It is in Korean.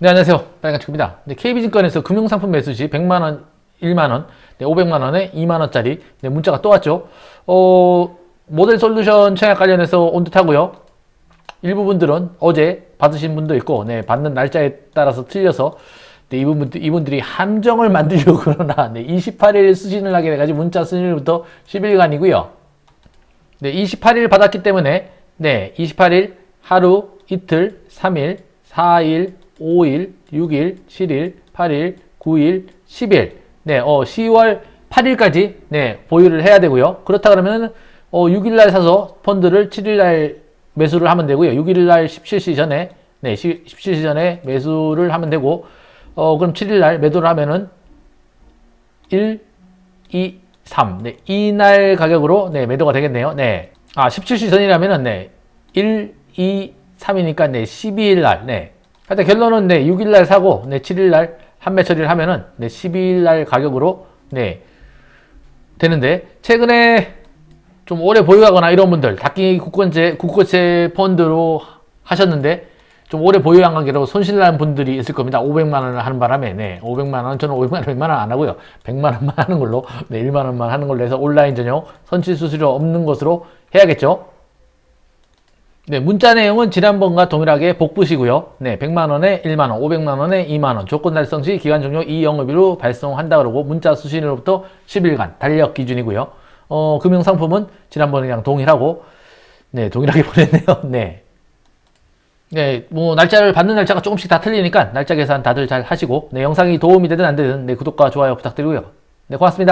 네, 안녕하세요. 빨간축입니다. 네, KB증권에서 금융상품 매수 시 100만원, 1만원, 네, 500만원에 2만원짜리 네, 문자가 또 왔죠. 어, 모델 솔루션 청약 관련해서 온 듯하고요. 일부 분들은 어제 받으신 분도 있고, 네, 받는 날짜에 따라서 틀려서 네, 이분들, 이분들이 함정을 만들려고 그러나, 네, 28일 수신을 하게 돼가지고 문자 수신일부터 10일간이고요. 네, 28일 받았기 때문에, 네, 28일 하루, 이틀, 3일, 4일, 5일, 6일, 7일, 8일, 9일, 10일. 네, 어, 10월 8일까지, 네, 보유를 해야 되고요. 그렇다 그러면, 어, 6일 날 사서 펀드를 7일 날 매수를 하면 되고요. 6일 날 17시 전에, 네, 17시 전에 매수를 하면 되고, 어, 그럼 7일 날 매도를 하면은 1, 2, 3. 네, 이날 가격으로 네, 매도가 되겠네요. 네. 아, 17시 전이라면은 네. 1, 2, 3이니까 네, 12일 날. 네. 하여튼 결론은 네, 6일 날 사고 네, 7일 날 판매 처리를 하면은 네, 12일 날 가격으로 네. 되는데 최근에 좀 오래 보유하거나 이런 분들 닭기 국권제 국고채 펀드로 하셨는데 좀 오래 보유한 관계로 손실난 분들이 있을 겁니다. 500만 원을 하는 바람에 네, 500만 원 저는 500만 원, 100만 원 안 하고요. 100만 원만 하는 걸로 네, 1만 원만 하는 걸로 해서 온라인 전용 선취 수수료 없는 것으로 해야겠죠. 네, 문자 내용은 지난번과 동일하게 복부시고요. 네, 100만 원에 1만 원, 500만 원에 2만 원. 조건 달성 시 기간 종료 이 영업일로 발송한다 그러고 문자 수신으로부터 10일간 달력 기준이고요. 어, 금융 상품은 지난번이랑 동일하고 네, 동일하게 보냈네요. 네. 네, 뭐 날짜를 받는 날짜가 조금씩 다 틀리니까 날짜 계산 다들 잘 하시고 네, 영상이 도움이 되든 안 되든 네, 구독과 좋아요 부탁드리고요. 네, 고맙습니다.